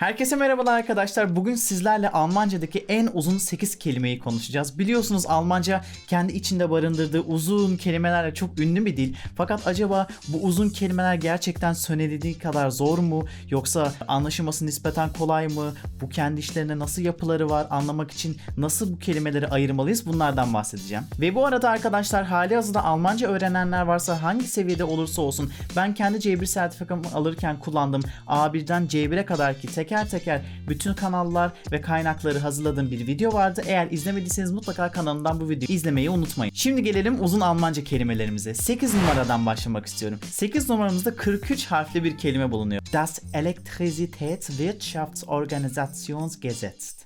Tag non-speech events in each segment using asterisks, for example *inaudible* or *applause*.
Herkese merhabalar arkadaşlar. Bugün sizlerle Almancadaki en uzun 8 kelimeyi konuşacağız. Biliyorsunuz Almanca kendi içinde barındırdığı uzun kelimelerle çok ünlü bir dil. Fakat acaba bu uzun kelimeler gerçekten söylediği kadar zor mu? Yoksa anlaşılması nispeten kolay mı? Bu kendi işlerinde nasıl yapıları var? Anlamak için nasıl bu kelimeleri ayırmalıyız? Bunlardan bahsedeceğim. Ve bu arada arkadaşlar hali hazırda Almanca öğrenenler varsa hangi seviyede olursa olsun ben kendi C1 sertifikamı alırken kullandığım A1'den C1'e kadar ki teker teker bütün kanallar ve kaynakları hazırladığım bir video vardı. Eğer izlemediyseniz mutlaka kanalımdan bu videoyu izlemeyi unutmayın. Şimdi gelelim uzun Almanca kelimelerimize. 8 numaradan başlamak istiyorum. 8 numaramızda 43 harfli bir kelime bulunuyor. Das Elektrizitätswirtschaftsorganisationsgesetz.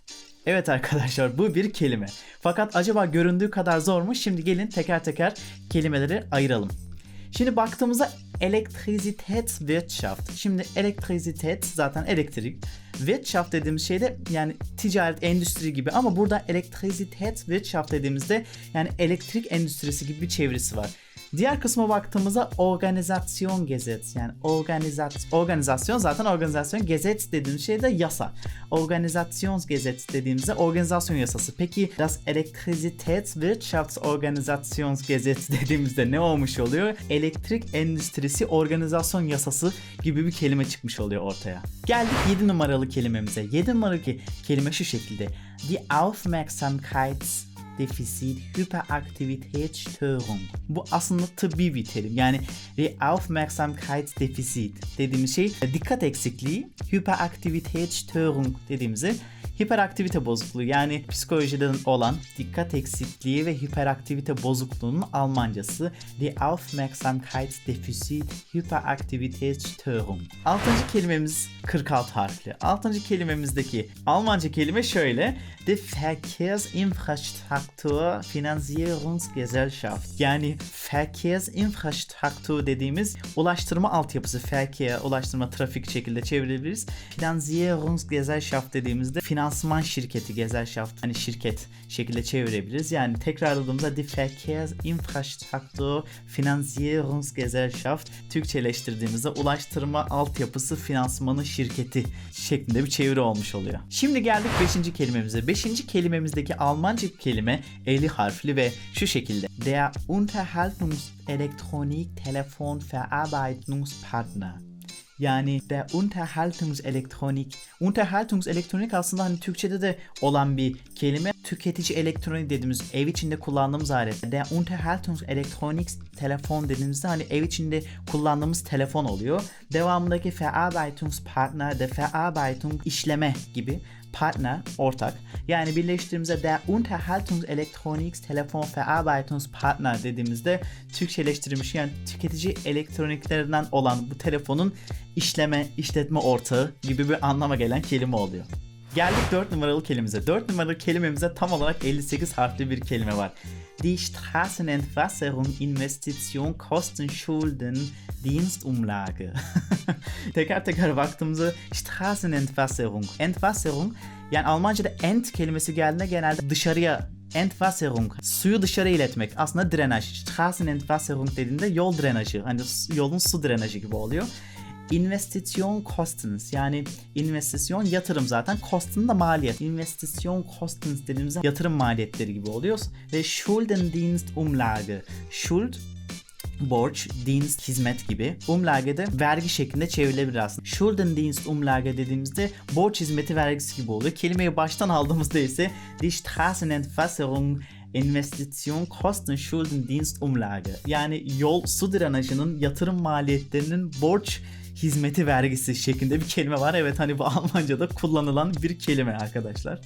Evet arkadaşlar bu bir kelime. Fakat acaba göründüğü kadar zor mu? Şimdi gelin teker teker kelimeleri ayıralım. Şimdi baktığımızda Elektrizitätswirtschaft. Şimdi elektrizität zaten elektrik. Wirtschaft dediğimiz şey de yani ticaret, endüstri gibi ama burada Elektrizitätswirtschaft dediğimizde yani elektrik endüstrisi gibi bir çevirisi var. Diğer kısma baktığımızda organizasyon gezet yani organizat organizasyon zaten organizasyon gezet dediğimiz şey de yasa. Organizasyon gezet dediğimizde organizasyon yasası. Peki das Elektrizitätswirtschaftsorganisationsgesetz *laughs* dediğimizde ne olmuş oluyor? Elektrik endüstrisi organizasyon yasası gibi bir kelime çıkmış oluyor ortaya. Geldik 7 numaralı kelimemize. 7 numaralı kelime şu şekilde. Die Aufmerksamkeits Defizit, Hyperaktivitätsstörung. Bu aslında tıbbi bir terim. Yani Aufmerksamkeitsdefizit dediğimiz şey dikkat eksikliği, Hyperaktivitätsstörung dediğimizde hiperaktivite bozukluğu yani psikolojiden olan dikkat eksikliği ve hiperaktivite bozukluğunun Almancası die Aufmerksamkeitsdefizit Hyperaktivitätsstörung. Altıncı kelimemiz 46 harfli. Altıncı kelimemizdeki Almanca kelime şöyle. Die Verkehrsinfrastruktur Finanzierungsgesellschaft. Yani Verkehrsinfrastruktur dediğimiz ulaştırma altyapısı, Verkehr, ulaştırma, trafik şekilde çevirebiliriz. Finanzierungsgesellschaft dediğimizde finansman şirketi, Gesellschaft hani şirket şekilde çevirebiliriz. Yani tekrarladığımızda Die Verkehrsinfrastruktur Finanzierungsgesellschaft Türkçeleştirdiğimizde ulaştırma altyapısı finansmanı şirketi şeklinde bir çeviri olmuş oluyor. Şimdi geldik 5. kelimemize. 5. kelimemizdeki Almanca kelime 50 harfli ve şu şekilde. Der Unterhaltungselektronik Telefon Verarbeitungspartner. Yani der Unterhaltungselektronik. Unterhaltungselektronik aslında hani Türkçe'de de olan bir kelime. Tüketici elektronik dediğimiz ev içinde kullandığımız alet. Der Unterhaltungselektronik telefon dediğimizde hani ev içinde kullandığımız telefon oluyor. Devamındaki Verarbeitungspartner de Verarbeitung işleme gibi partner, ortak. Yani birleştirdiğimizde der Unterhaltungselektronik Telefon Verarbeitungspartner dediğimizde Türkçeleştirilmiş yani tüketici elektroniklerden olan bu telefonun işleme, işletme ortağı gibi bir anlama gelen kelime oluyor. Geldik 4 numaralı kelimemize. 4 numaralı kelimemize tam olarak 58 harfli bir kelime var. Die Straßenentwasserung Investition Kosten Schulden Dienstumlage. *laughs* teker teker baktığımızda Straßenentwasserung. Entwasserung yani Almanca'da ent kelimesi geldiğinde genelde dışarıya Entwasserung, suyu dışarı iletmek. Aslında drenaj. Straßenentwasserung dediğinde yol drenajı. Hani yolun su drenajı gibi oluyor. İnvestisyon Kostens yani investisyon yatırım zaten Kosten da maliyet. İnvestisyon Kostens dediğimizde yatırım maliyetleri gibi oluyor. Ve Schuldendienstumlage. Schuld borç, dienst, hizmet gibi. Umlage de vergi şeklinde çevrilebilir aslında. Schuldendienst umlage dediğimizde borç hizmeti vergisi gibi oluyor. Kelimeyi baştan aldığımızda ise die Straßenentwasserung Investition Kosten Schuldendienst Umlage. Yani yol su drenajının yatırım maliyetlerinin borç hizmeti vergisi şeklinde bir kelime var. Evet hani bu Almanca'da kullanılan bir kelime arkadaşlar.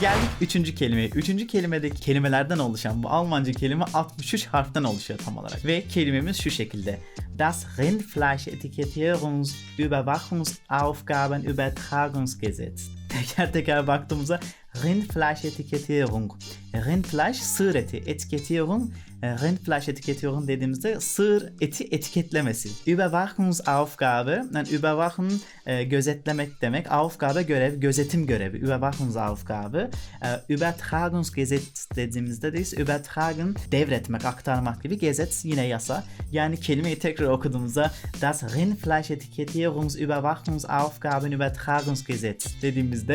Geldik üçüncü kelimeye. Üçüncü kelimedeki kelimelerden oluşan bu Almanca kelime 63 harften oluşuyor tam olarak. Ve kelimemiz şu şekilde. Das Rindfleisch Etikettierungs Überwachungsaufgaben Übertragungsgesetz. Teker teker baktığımızda Rindfleisch Etikettierung. Rindfleisch sığır eti. Etikettierung e, Rindfleisch-Etikettierung dediğimizde sığır eti etiketlemesi. Überwachungsaufgabe, yani überwachen e, gözetlemek demek. Aufgabe görev, gözetim görevi. Überwachungsaufgabe. E, Übertragungsgesetz dediğimizde de ise übertragen devretmek, aktarmak gibi. Gesetz yine yasa. Yani kelimeyi tekrar okuduğumuzda das Rindfleisch-Etikettierungsaufgabenübertragungsgesetz dediğimizde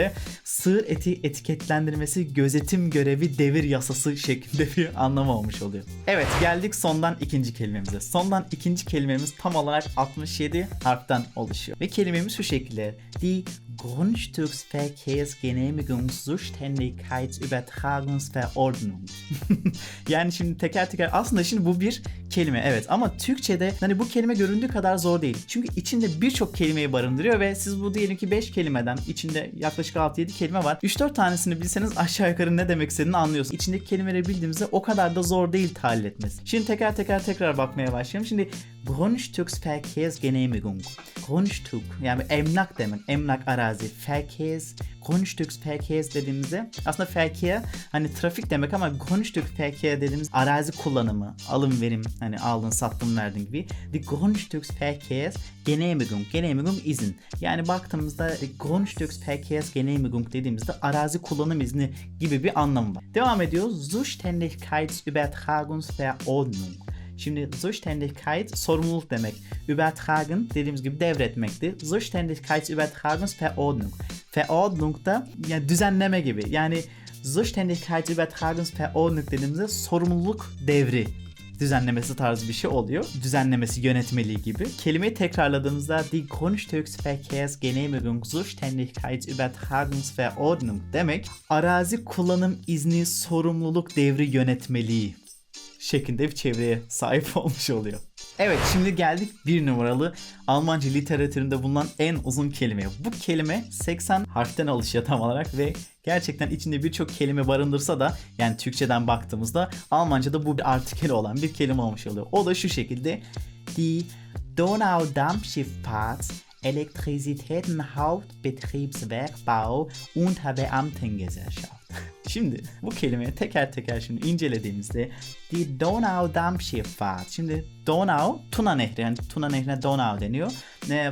sığır eti etiketlendirmesi gözetim görevi devir yasası şeklinde bir anlam olmuş oluyor. Evet geldik sondan ikinci kelimemize. Sondan ikinci kelimemiz tam olarak 67 harften oluşuyor. Ve kelimemiz şu şekilde. Die Grundstücksverkehrsgenehmigungszuständigkeitsübertragungsverordnung. *laughs* yani şimdi teker teker aslında şimdi bu bir kelime evet ama Türkçe'de hani bu kelime göründüğü kadar zor değil. Çünkü içinde birçok kelimeyi barındırıyor ve siz bu diyelim ki 5 kelimeden içinde yaklaşık 6-7 kelime var. 3-4 tanesini bilseniz aşağı yukarı ne demek istediğini anlıyorsunuz. İçindeki kelimeleri bildiğimizde o kadar da zor değil tahlil etmesi. Şimdi teker teker tekrar bakmaya başlayalım. Şimdi Grundstücksverkehrsgenehmigung. Grundstück yani emlak demek. Emlak arazi. Verkehrs Grundstücksverkehrs dediğimizde aslında verkehr hani trafik demek ama Grundstücksverkehr dediğimiz arazi kullanımı, alım verim hani aldın sattın verdin gibi. Die Grundstücksverkehrs Genehmigung. Genehmigung izin. Yani baktığımızda Grundstücksverkehrs Genehmigung dediğimizde arazi kullanım izni gibi bir anlamı var. Devam ediyoruz. Zuständigkeitsübertragungsverordnung. Şimdi Zuständigkeit sorumluluk demek. Übertragen dediğimiz gibi devretmekti. Zuständigkeitsübertragungsverordnung. Verordnung da yani düzenleme gibi. Yani Zuständigkeitsübertragungsverordnung dediğimizde sorumluluk devri düzenlemesi tarzı bir şey oluyor. Düzenlemesi, yönetmeliği gibi. Kelimeyi tekrarladığımızda die Grundstücksverkehrsgenehmigung Zuständigkeitsübertragungsverordnung demek arazi kullanım izni sorumluluk devri yönetmeliği şeklinde bir çevreye sahip *laughs* olmuş oluyor. Evet şimdi geldik bir numaralı Almanca literatüründe bulunan en uzun kelimeye. Bu kelime 80 harften oluşuyor tam olarak ve gerçekten içinde birçok kelime barındırsa da yani Türkçeden baktığımızda Almanca'da bu bir artikeli olan bir kelime olmuş oluyor. O da şu şekilde Die Donaudampfschifffahrt Elektrizitätenhauptbetriebswerkbau Unterbeamtengesellschaft. Şimdi bu kelimeyi teker teker şimdi incelediğimizde Die Donau Dampfschifffahrt. Şimdi Donau, Tuna Nehri. Yani Tuna Nehri'ne Donau deniyor. E,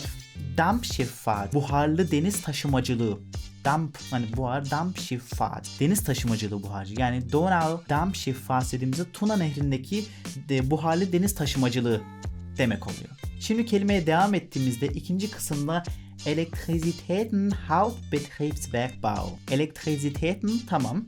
Dampfschifffahrt, buharlı deniz taşımacılığı. Damp, hani buhar, Dampfschifffahrt. Deniz taşımacılığı buharcı. Yani Donau Dampfschifffahrt dediğimizde Tuna Nehri'ndeki de, buharlı deniz taşımacılığı demek oluyor. Şimdi kelimeye devam ettiğimizde ikinci kısımda Elektrizitäten Hauptbetriebswerkbau. Elektrizitäten tamam.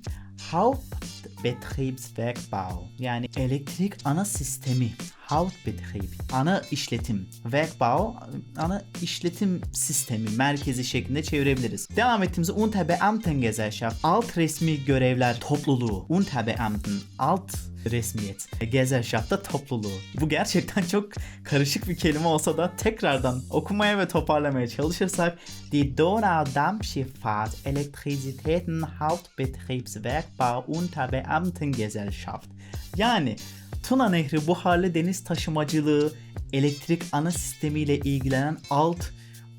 Hauptbetriebswerkbau yani elektrik ana sistemi. Hauptbetrieb ana işletim. Werkbau ana işletim sistemi merkezi şeklinde çevirebiliriz. Devam ettiğimizde Unterbeamtengesellschaft alt resmi görevler topluluğu. Unterbeamten alt resmiyet. Gesellschaft'ta topluluğu. Bu gerçekten çok karışık bir kelime olsa da tekrardan okumaya ve toparlamaya çalışırsak Die Donaudampfschifffahrt Elektrizitäten Hauptbetriebswerkbau Unterbeamtengesellschaft. Yani Tuna Nehri buharlı deniz taşımacılığı, elektrik ana sistemiyle ilgilenen alt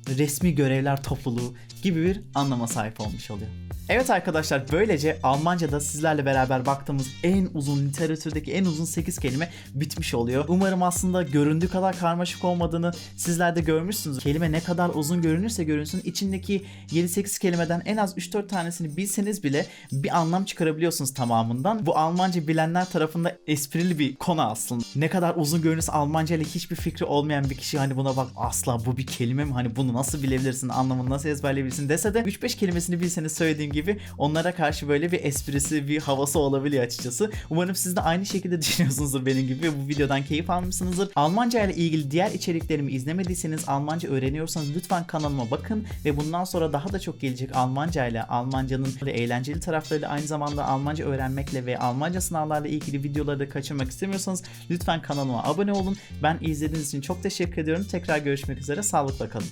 resmi görevler topluluğu gibi bir anlama sahip olmuş oluyor. Evet arkadaşlar böylece Almanca'da sizlerle beraber baktığımız en uzun literatürdeki en uzun 8 kelime bitmiş oluyor. Umarım aslında göründüğü kadar karmaşık olmadığını sizler de görmüşsünüz. Kelime ne kadar uzun görünürse görünsün içindeki 7-8 kelimeden en az 3-4 tanesini bilseniz bile bir anlam çıkarabiliyorsunuz tamamından. Bu Almanca bilenler tarafında esprili bir konu aslında. Ne kadar uzun görünürse Almanca ile hiçbir fikri olmayan bir kişi hani buna bak asla bu bir kelime mi hani bunu nasıl bilebilirsin anlamını nasıl ezberleyebilirsin dese de 3-5 kelimesini bilseniz söylediğim gibi onlara karşı böyle bir esprisi, bir havası olabiliyor açıkçası. Umarım siz de aynı şekilde *laughs* düşünüyorsunuzdur benim gibi bu videodan keyif almışsınızdır. Almanca ile ilgili diğer içeriklerimi izlemediyseniz, Almanca öğreniyorsanız lütfen kanalıma bakın ve bundan sonra daha da çok gelecek Almanca ile, Almanca'nın eğlenceli taraflarıyla aynı zamanda Almanca öğrenmekle ve Almanca sınavlarla ilgili videoları da kaçırmak istemiyorsanız lütfen kanalıma abone olun. Ben izlediğiniz için çok teşekkür ediyorum. Tekrar görüşmek üzere. Sağlıkla kalın.